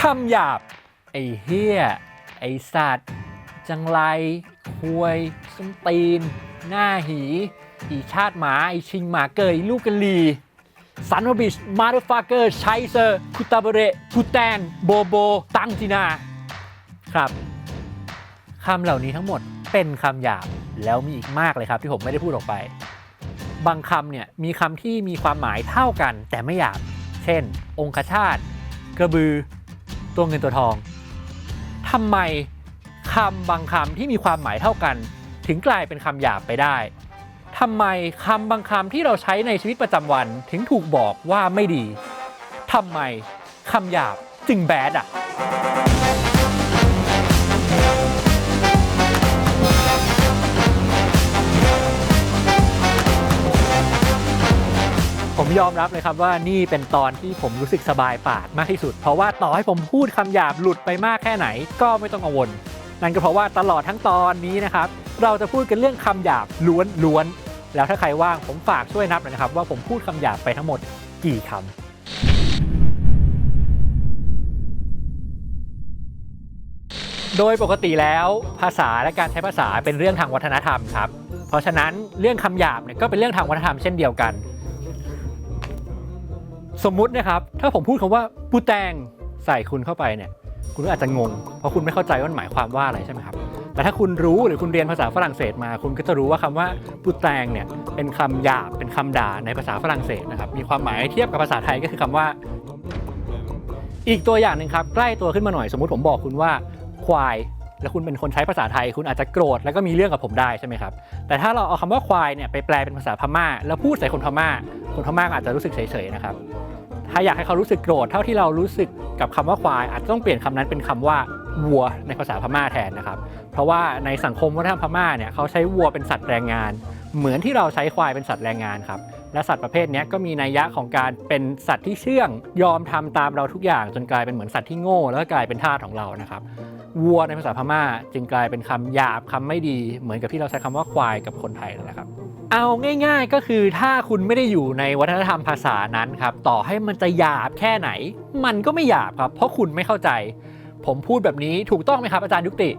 คำหยาบ ไอ้เฮี้ย ไอ้สัตว์ จังไรควยส้นตีน หน้าหี อีชาติหมา ไอชิงหมาเกยลูกกะลีซันโนบิชมาร์ฟาเกอร์ชัยเซอร์คุตาเบเรคุแตน โบโบ ตังจินา ครับคำเหล่านี้ทั้งหมดเป็นคำหยาบ แล้วมีอีกมากเลยครับที่ผมไม่ได้พูดออกไป บางคำเนี่ยมีคำที่มีความหมายเท่ากันแต่ไม่หยาบ เช่น องคชาตกระบือ ตัวเงินตัวทอง ทำไมคำบางคำที่มีความหมายเท่ากัน ถึงกลายเป็นคำหยาบไปได้ทำไมคำบางคำที่เราใช้ในชีวิตประจำวันถึงถูกบอกว่าไม่ดีทำไมคำหยาบจึงแบดอะ ผมยอมรับเลยครับว่านี่เป็นตอนที่ผมรู้สึกสบายปากมากที่สุด เพราะว่าต่อให้ผมพูดคำหยาบหลุดไปมากแค่ไหน ก็ไม่ต้องกังวล นั่นก็เพราะว่าตลอดทั้งตอนนี้นะครับ เราจะพูดกันเรื่องคำหยาบล้วนล้วนๆแล้วถ้าใครว่างผมฝากช่วยนับหน่อยนะครับ ว่าผมพูดคำหยาบไปทั้งหมดกี่คำโดยปกติแล้วภาษาและการใช้ภาษาเป็นเรื่องทางวัฒนธรรมครับ เพราะฉะนั้นเรื่องคำหยาบเนี่ยก็เป็นเรื่องทางวัฒนธรรมเช่นเดียวกัน สมมุตินะครับ ถ้าผมพูดคำว่าปูแตงใส่คุณเข้าไปเนี่ย คุณก็อาจจะงง เพราะคุณไม่เข้าใจว่ามันหมายความว่าอะไรใช่ไหมครับ แต่ถ้าคุณรู้หรือคุณเรียนภาษาฝรั่งเศสมา คุณก็จะรู้ว่าคำว่าปูแตงเนี่ยเป็นคำหยาบเป็นคำด่าในภาษาฝรั่งเศสนะครับ มีความหมายเทียบกับภาษาไทยก็คือคำว่า อีกตัวอย่างหนึ่งครับ ใกล้ตัวขึ้นมาหน่อย สมมติผมบอกคุณว่าควาย แล้วคุณเป็นคนใช้ภาษาไทย คุณอาจจะโกรธแล้วก็มีเรื่องกับผมได้ใช่ไหมครับ แต่ถ้าเราเอาคำว่าควายเนี่ยไปแปลเป็นภาษาพม่า แล้วพูดใส่คนพม่า คนพม่าอาจจะรู้สึกเฉยๆนะครับ ถ้าอยากให้เขารู้สึกโกรธเท่าที่เรารู้สึกกับคำว่าควาย อาจจะต้องเปลี่ยนคำนั้นเป็นคำว่าวัวในภาษาพม่าแทนนะครับ เพราะว่าในสังคมวัฒนธรรมพม่าเนี่ยเขาใช้วัวเป็นสัตว์แรงงาน เหมือนที่เราใช้ควายเป็นสัตว์แรงงานครับ และสัตว์ประเภทนี้ก็มีนัยยะของการเป็นสัตว์ที่เชื่อง ยอมทำตามเราทุกอย่างจนกลายเป็นเหมือนสัตว์ที่โง่ แล้วก็กลายเป็นทาสของเรานะครับ วัวในภาษาพม่า จึงกลายเป็นคำหยาบคำไม่ดี เหมือนกับที่เราใช้คำว่าควายกับคนไทยนั่นแหละครับ เอาง่ายๆก็คือถ้าคุณไม่ได้อยู่ในวัฒนธรรมภาษานั้นครับ ต่อให้มันจะหยาบแค่ไหน มันก็ไม่หยาบครับ เพราะคุณไม่เข้าใจ ผมพูดแบบนี้ถูกต้องไหมครับอาจารย์ยุติ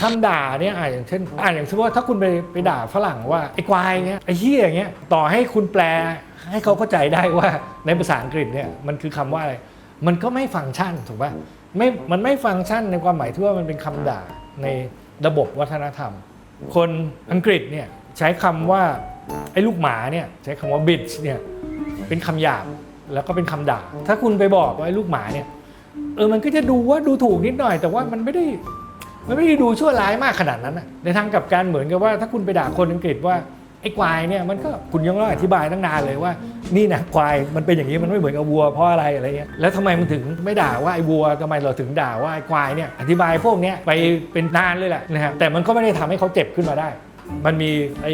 คำด่าเนี่ยอ่าอย่างเช่นอ่าอย่างเช่นว่าถ้าคุณไปไปด่าฝรั่งว่าไอ้ควายเงี้ยไอ้เหี้ยอย่างเงี้ยต่อให้คุณแปลให้เขาเข้าใจได้ว่าในภาษาอังกฤษเนี่ยมันคือคำว่าอะไรมันก็ไม่ฟังก์ชันถูกป่ะ ไม่มันไม่ฟังก์ชันในความหมายที่ว่ามันเป็นคำด่าในระบบวัฒนธรรม คนอังกฤษเนี่ยใช้คำว่าไอ้ลูกหมาเนี่ยใช้คำว่า bitch เนี่ยเป็นคำหยาบแล้วก็เป็นคำด่า ถ้าคุณไปบอกว่าไอ้ลูกหมาเนี่ยเออมันก็จะดูว่าดูถูกนิดหน่อย แต่ว่ามันไม่ได้มันไม่ได้ดูชั่วร้ายมากขนาดนั้นนะในทางกลับกันเหมือนกับว่าถ้าคุณไปด่าคนอังกฤษว่าไอ้ควายเนี่ยมันก็คุณยังต้องอธิบายตั้งนานเลยว่า นี่นะควายมันเป็นอย่างนี้มันไม่เหมือนกับวัวเพราะอะไรอะไรเงี้ยแล้วทำไมมันถึงไม่ด่าว่าไอ้วัวทำไมเราถึงด่าว่าไอ้ควายเนี่ยอธิบายพวกเนี้ยไปเป็นนานเลยแหละนะครับแต่มันก็ไม่ได้ทำให้เขาเจ็บขึ้นมาได้ มันมีไอ้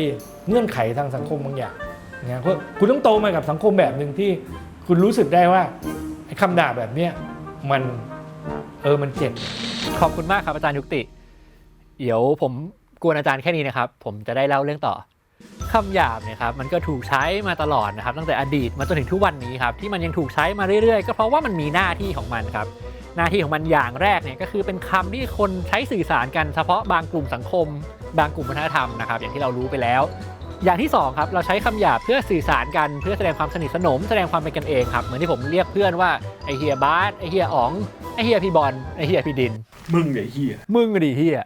เงื่อนไขทางสังคมบางอย่างนะเพราะคุณต้องโตมากับสังคมแบบหนึ่งที่คุณรู้สึกได้ว่าไอ้คำด่าแบบเนี้ยมันเออมันเจ็บขอบคุณมากครับอาจารย์ยุติ เดี๋ยวผมกวนอาจารย์แค่นี้นะครับ ผมจะได้เล่าเรื่องต่อ คำหยาบเนี่ยครับมันก็ถูกใช้มาตลอดนะครับตั้งแต่อดีตมาจนถึงทุกวันนี้ครับที่มันยังถูกใช้มาเรื่อยๆ ก็เพราะว่ามันมีหน้าที่ของมันครับหน้าที่ของมันอย่างแรกเนี่ยก็คือเป็นคำที่คนใช้สื่อสารกันเฉพาะบางกลุ่มสังคม บางกลุ่มวัฒนธรรมนะครับอย่างที่เรารู้ไปแล้ว อย่างที่สองครับเราใช้คำหยาบเพื่อสื่อสารกันเพื่อแสดงความสนิทสนม แสดงความเป็นกันเองครับเหมือนที่ผมเรียกเพื่อนว่าไอเฮียบาสไอเฮียอ๋องไอเฮียพี่บอลไอเฮียพี่ดิน มึงไอ้เหี้ยมึงอะดิเฮีย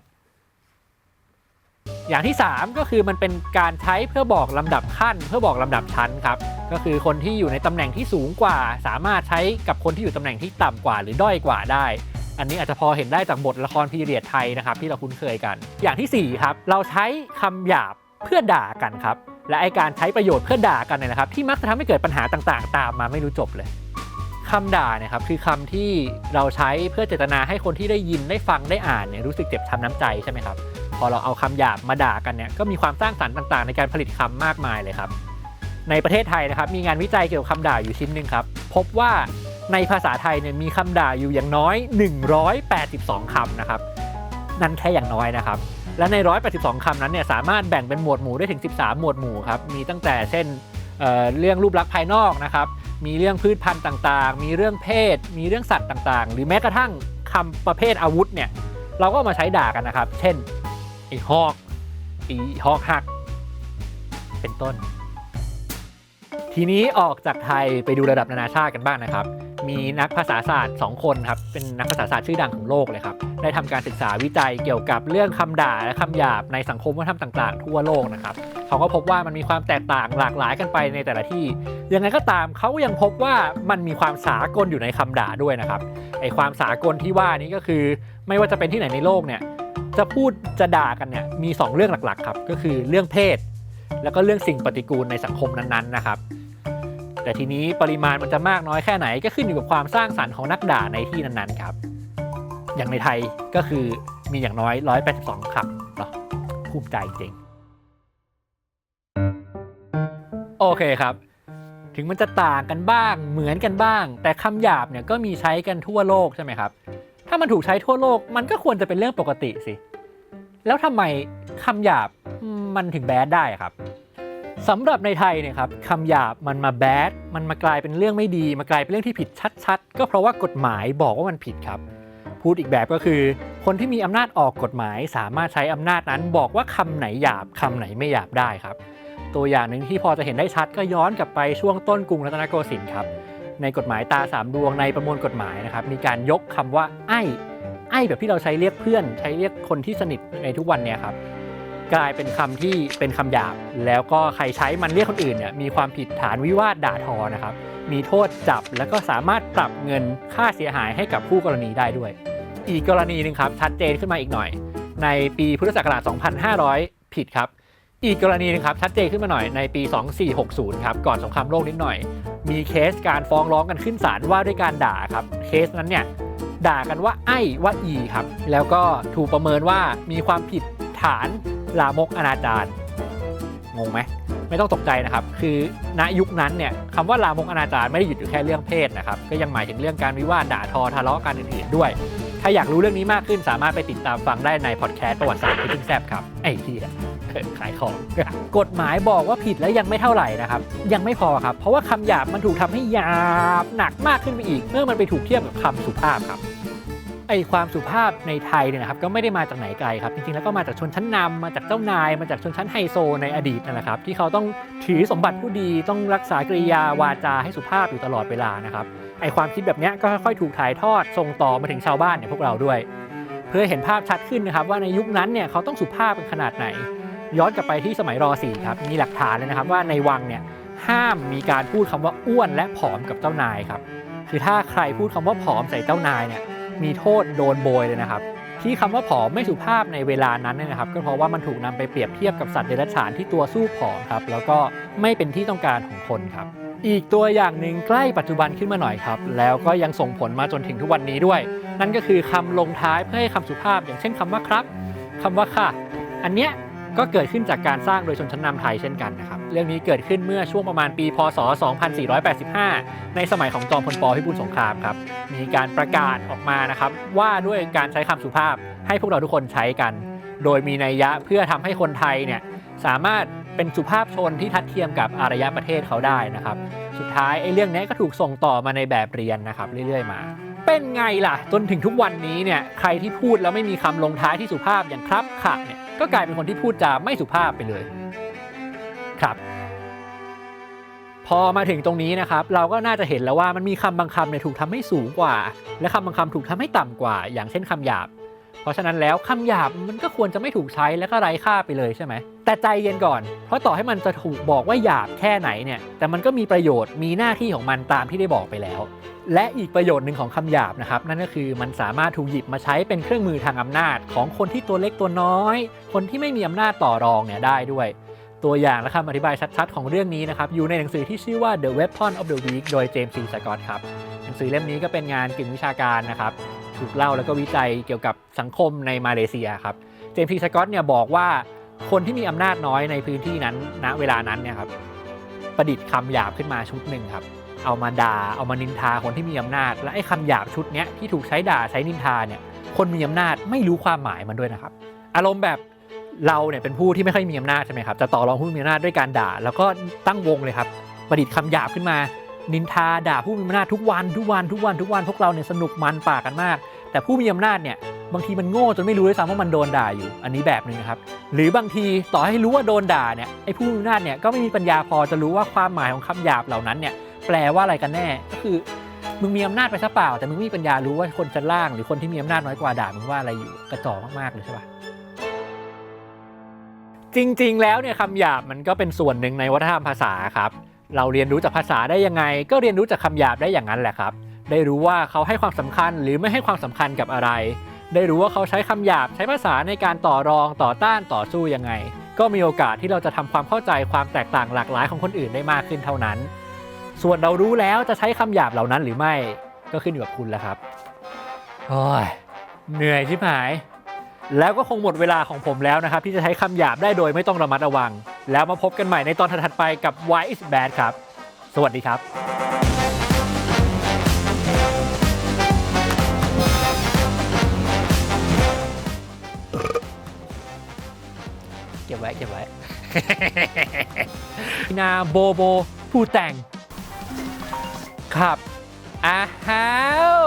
อย่างที่ 3 ก็คือมันเป็นการใช้เพื่อบอกลำดับขั้น เพื่อบอกลำดับชั้นครับก็คือคนที่อยู่ในตำแหน่งที่สูงกว่า สามารถใช้กับคนที่อยู่ตำแหน่งที่ต่ำกว่า หรือด้อยกว่าได้ อันนี้อาจจะพอเห็นได้จากบทละครพีเรียดไทยนะครับที่เราคุ้นเคยกัน อย่างทีสี่4ครับเราใช้คำหยาบเพื่อด่ากันครับและไอการใช้ประโยชน์เพื่อด่ากันเนี่ยนะครับ ที่มักจะทำให้เกิดปัญหาต่างๆ ตามมาไม่รู้จบเลยคำด่าเนี่ยครับคือคำที่เราใช้เพื่อเจตนาให้คนที่ได้ยินได้ฟังได้อ่านเนี่ยรู้สึกเจ็บช้ำน้ำใจใช่ไหมครับ พอเราเอาคำหยาบมาด่ากันเนี่ยก็มีความสร้างสรรค์ต่างๆ ในการผลิตคำมากมายเลยครับ ในประเทศไทยนะครับมีงานวิจัยเกี่ยวกับคำด่าอยู่ชิ้นหนึ่งครับพบว่าในภาษาไทยเนี่ยมีคำด่าอยู่อย่างน้อย 182คำนะครับนั่นแค่อย่างน้อยนะครับและใน 182คำนั้นเนี่ยสามารถแบ่งเป็นหมวดหมู่ได้ถึง 13 หมวดหมู่ครับมีตั้งแต่เช่นเอ่อเรื่องรูปลักษณ์ภายนอกนะครับมีเรื่องพืชพันธุ์ต่างๆ มีเรื่องเพศ มีเรื่องสัตว์ต่างๆ หรือแม้กระทั่งคำประเภทอาวุธเนี่ยเราก็มาใช้ด่ากันนะครับ เช่น อ้ฮอกไอีฮอกหัก เป็นต้น ทีนี้ออกจากไทยไปดูระดับนานาชาติกันบ้างนะครับ มีนักภาษาศาสตร์2คนครับ เป็นนักภาษาศาสตร์ชื่อดังของโลกเลยครับ ได้ทำการศึกษาวิจัยเกี่ยวกับเรื่องคำด่าและคำหยาบในสังคมวัฒนธรรมต่างๆ ทั่วโลกนะครับเขาก็พบว่ามันมีความแตกต่างหลากหลายกันไปในแต่ละที่ ยังไงก็ตามเขายังพบว่ามันมีความสากลอยู่ในคำด่าด้วยนะครับ ไอความสากลที่ว่านี้ก็คือ ไม่ว่าจะเป็นที่ไหนในโลกเนี่ย จะพูดจะด่ากันเนี่ยมี 2 เรื่องหลักๆครับก็คือเรื่องเพศ แล้วก็เรื่องสิ่งปฏิกูลในสังคมนั้นๆนะครับ แต่ทีนี้ปริมาณมันจะมากน้อยแค่ไหน ก็ขึ้นอยู่กับความสร้างสรรค์ของนักด่าในที่นั้นๆครับอย่างในไทยก็คือมีอย่างน้อย 182คำเนาะภูมิใจจริง โอเคครับ ถึงมันจะต่างกันบ้างเหมือนกันบ้าง แต่คำหยาบเนี่ยก็มีใช้กันทั่วโลกใช่ไหมครับ ถ้ามันถูกใช้ทั่วโลก มันก็ควรจะเป็นเรื่องปกติสิ แล้วทำไมคำหยาบมันถึงแบดได้ครับสำหรับในไทยเนี่ยครับคำหยาบมันมาแบดมันมากลายเป็นเรื่องไม่ดี มากลายเป็นเรื่องที่ผิดชัดๆ ก็เพราะว่ากฎหมายบอกว่ามันผิดครับ พูดอีกแบบก็คือ คนที่มีอำนาจออกกฎหมาย สามารถใช้อำนาจนั้นบอกว่าคำไหนหยาบคำไหนไม่หยาบได้ครับ ตัวอย่างหนึ่งที่พอจะเห็นได้ชัดก็ย้อนกลับไปช่วงต้นกรุงรัตนโกสินทร์ครับ ในกฎหมายตาสามดวงในประมวลกฎหมายนะครับมีการยกคำว่าไอ้ไอ้แบบที่เราใช้เรียกเพื่อน ใช้เรียกคนที่สนิทในทุกวันเนี่ยครับกลายเป็นคำที่เป็นคำหยาบ แล้วก็ใครใช้มันเรียกคนอื่นเนี่ยมีความผิดฐานวิวาทด่าทอนะครับมีโทษจับแล้วก็สามารถปรับเงินค่าเสียหายให้กับผู้กรณีได้ด้วย อีกกรณีหนึ่งครับชัดเจนขึ้นมาอีกหน่อย ในปีพุทธศักราช 2500 ผิดครับ อีกกรณีหนึงครับชัดเจนขึ้นมาหน่อยในปี 2460 ครับก่อนสงครามโลกนิดหน่อย มีเคสการฟ้องร้องกันขึ้นศาลว่าด้วยการด่าครับเคสนั้นเนี่ยด่ากันว่าไอ้ว่าอีครับแล้วก็ถูกประเมินว่ามีความผิดฐานลามกอนาจารงงไหมไม่ต้องตกใจนะครับ คือณยุคนั้นเนี่ยคำว่าลามกอนาจารไม่ได้หยุดอยู่แค่เรื่องเพศนะครับ ก็ยังหมายถึงเรื่องการวิวาทด่าทอทะเลาะกันอื่นๆด้วย ถ้าอยากรู้เรื่องนี้มากขึ้นสามารถไปติดตามฟังได้ในพอดแคสต์ประวัติศาสตร์ที่แซบครับไอ้ที่ ขายของ กฎหมายบอกว่าผิดแล้วยังไม่เท่าไหร่นะครับ ยังไม่พอครับ เพราะว่าคำหยาบมันถูกทำให้หยาบหนักมากขึ้นไปอีก เมื่อมันไปถูกเทียบกับคำสุภาพครับไอความสุภาพในไทยเนี่ยนะครับก็ไม่ได้มาจากไหนไกลครับ จริงๆแล้วก็มาจากชนชั้นนำมาจากเจ้านาย มาจากชนชั้นไฮโซในอดีตนะครับ ที่เขาต้องถือสมบัติผู้ดีต้องรักษากริยาวาจาให้สุภาพอยู่ตลอดเวลานะครับไอความคิดแบบนี้ก็ค่อยๆถูกถ่ายทอดส่งต่อมาถึงชาวบ้านอย่างพวกเราด้วย เพื่อเห็นภาพชัดขึ้นนะครับว่าในยุคนั้นเนี่ยเขาต้องสุภาพเป็นขนาดไหน ย้อนกลับไปที่สมัยร .4 ครับมีหลักฐานเลยนะครับว่าในวังเนี่ยห้ามมีการพูดคำว่าอ้วนและผอมกับเจ้านายครับคือถ้าใครพูดคำว่าผอมใส่เจ้านายเนี่ยมีโทษโดนโบยเลยนะครับ ที่คำว่าผอมไม่สุภาพในเวลานั้นเนี่ยนะครับ ก็เพราะว่ามันถูกนำไปเปรียบเทียบกับสัตว์เดรัจฉานที่ตัวสู้ผอมครับแล้วก็ไม่เป็นที่ต้องการของคนครับ อีกตัวอย่างหนึ่งใกล้ปัจจุบันขึ้นมาหน่อยครับ แล้วก็ยังส่งผลมาจนถึงทุกวันนี้ด้วย นั่นก็คือคำลงท้ายเพื่อให้คำสุภาพ อย่างเช่นคำว่าครับคำว่าค่ะ อันเนี้ย ก็เกิดขึ้นจากการสร้างโดยชนชั้นนำไทยเช่นกันนะครับ เรื่องนี้เกิดขึ้นเมื่อช่วงประมาณปี พศ 2485 ในสมัยของจอมพลปพิบูลสงครามครับ มีการประกาศออกมานะครับ ว่าด้วยการใช้คำสุภาพให้พวกเราทุกคนใช้กัน โดยมีนัยยะเพื่อทำให้คนไทยเนี่ยสามารถเป็นสุภาพชนที่ทัดเทียมกับอารยประเทศเขาได้นะครับ สุดท้ายไอ้เรื่องนี้ก็ถูกส่งต่อมาในแบบเรียนนะครับเรื่อย ๆ มา เป็นไงล่ะ จนถึงทุกวันนี้เนี่ยใครที่พูดแล้วไม่มีคำลงท้ายที่สุภาพอย่างครับค่ะเนี่ยก็กลายเป็นคนที่พูดจาไม่สุภาพไปเลย ครับ พอมาถึงตรงนี้นะครับ เราก็น่าจะเห็นแล้วว่ามันมีคำบางคำเนี่ยถูกทำให้สูงกว่า และคำบางคำถูกทำให้ต่ำกว่า อย่างเช่นคำหยาบ เพราะฉะนั้นแล้วคำหยาบมันก็ควรจะไม่ถูกใช้และก็ไร้ค่าไปเลยใช่ไหมแต่ใจเย็นก่อน เพราะต่อให้มันจะถูกบอกว่าหยาบแค่ไหนเนี่ย แต่มันก็มีประโยชน์มีหน้าที่ของมันตามที่ได้บอกไปแล้ว และอีกประโยชน์หนึ่งของคำหยาบนะครับ นั่นก็คือมันสามารถถูกหยิบมาใช้เป็นเครื่องมือทางอำนาจ ของคนที่ตัวเล็กตัวน้อย คนที่ไม่มีอำนาจต่อรองเนี่ยได้ด้วย ตัวอย่างและคำอธิบายชัดๆ ของเรื่องนี้นะครับ อยู่ในหนังสือที่ชื่อว่า The Weapon of the Weak โดยเจมส์ซีสกอตครับหนังสือเล่มนี้ก็เป็นงานกึ่งวิชาการนะครับถูกเล่าแล้วก็วิจัยเกี่ยวกับสังคมในมาเลเซียครับเจมส์ซีสกอตเนี่ยบอกว่าคนที่มีอำนาจน้อยในพื้นที่นั้นณเวลานั้นเนี่ยครับประดิษฐ์คำหยาบขึ้นมาชุดหนึ่งครับ เอามาด่าเอามานินทาคนที่มีอำนาจ และไอ้คำหยาบชุดเนี้ยที่ถูกใช้ด่าใช้นินทาเนี่ยคนมีอำนาจไม่รู้ความหมายมันด้วยนะครับ อารมณ์แบบเราเนี่ยเป็นผู้ที่ไม่ค่อยมีอำนาจใช่ไหมครับจะต่อรองผู้มีอำนาจด้วยการด่า แล้วก็ตั้งวงเลยครับประดิษฐ์คำหยาบขึ้นมา นินทาด่าผู้มีอำนาจทุกวันทุกวันทุกวันทุกวันพวกเราเนี่ยสนุกมันปากกันมาก แต่ผู้มีอำนาจเนี่ยบางทีมันโง่จนไม่รู้ด้วยซ้ำว่ามันโดนด่าอยู่ อันนี้แบบหนึ่งนะครับ หรือบางทีต่อให้รู้ว่าโดนด่าเนี่ยไอ้ผู้มีอำนาจเนี่ยก็ไม่มีปัญญาพอจะรู้ว่าความหมายของคำหยาบเหล่านั้นเนี่ย แปลว่าอะไรกันแน่ ก็คือ มึงมีอำนาจไปซะเปล่า แต่มึงไม่มีปัญญารู้ว่าคนชั้นล่าง หรือคนที่มีอำนาจน้อยกว่าด่ามึงว่าอะไรอยู่กระจอกมากๆเลยใช่ปะจริง ๆ แล้วเนี่ยคำหยาบมันก็เป็นส่วนหนึ่งในวัฒนธรรมภาษาครับ เราเรียนรู้จากภาษาได้ยังไง ก็เรียนรู้จากคำหยาบได้อย่างนั้นแหละครับ ได้รู้ว่าเขาให้ความสำคัญหรือไม่ให้ความสำคัญกับอะไร ได้รู้ว่าเขาใช้คำหยาบใช้ภาษาในการต่อรองต่อต้านต่อสู้ยังไง ก็มีโอกาสที่เราจะทำความเข้าใจความแตกต่างหลากหลายของคนอื่นได้มากขึ้นเท่านั้น ส่วนเรารู้แล้วจะใช้คำหยาบเหล่านั้นหรือไม่ก็ขึ้นอยู่กับคุณแล้วครับโอ้ยเหนื่อยชิบหาย แล้วก็คงหมดเวลาของผมแล้วนะครับ ที่จะใช้คำหยาบได้โดยไม่ต้องระมัดระวัง แล้วมาพบกันใหม่ในตอนถัดๆไปกับ Why is bad ครับ สวัสดีครับเก็บไว้เก็บไว้ นาโบโบ ผู้แต่ง ครับอ้าว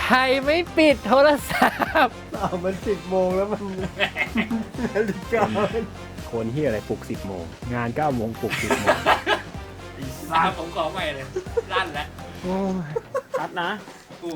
ใครไม่ปิดโทรศัพท์อ้าวมันสิบโมงแล้วมันนาฬิกาคนที่อะไรปลุกสิบโมง งานเก้าโมงปลุกสิบโมงผมขอใหม่เลยลั่นแล้วชัดนะ กู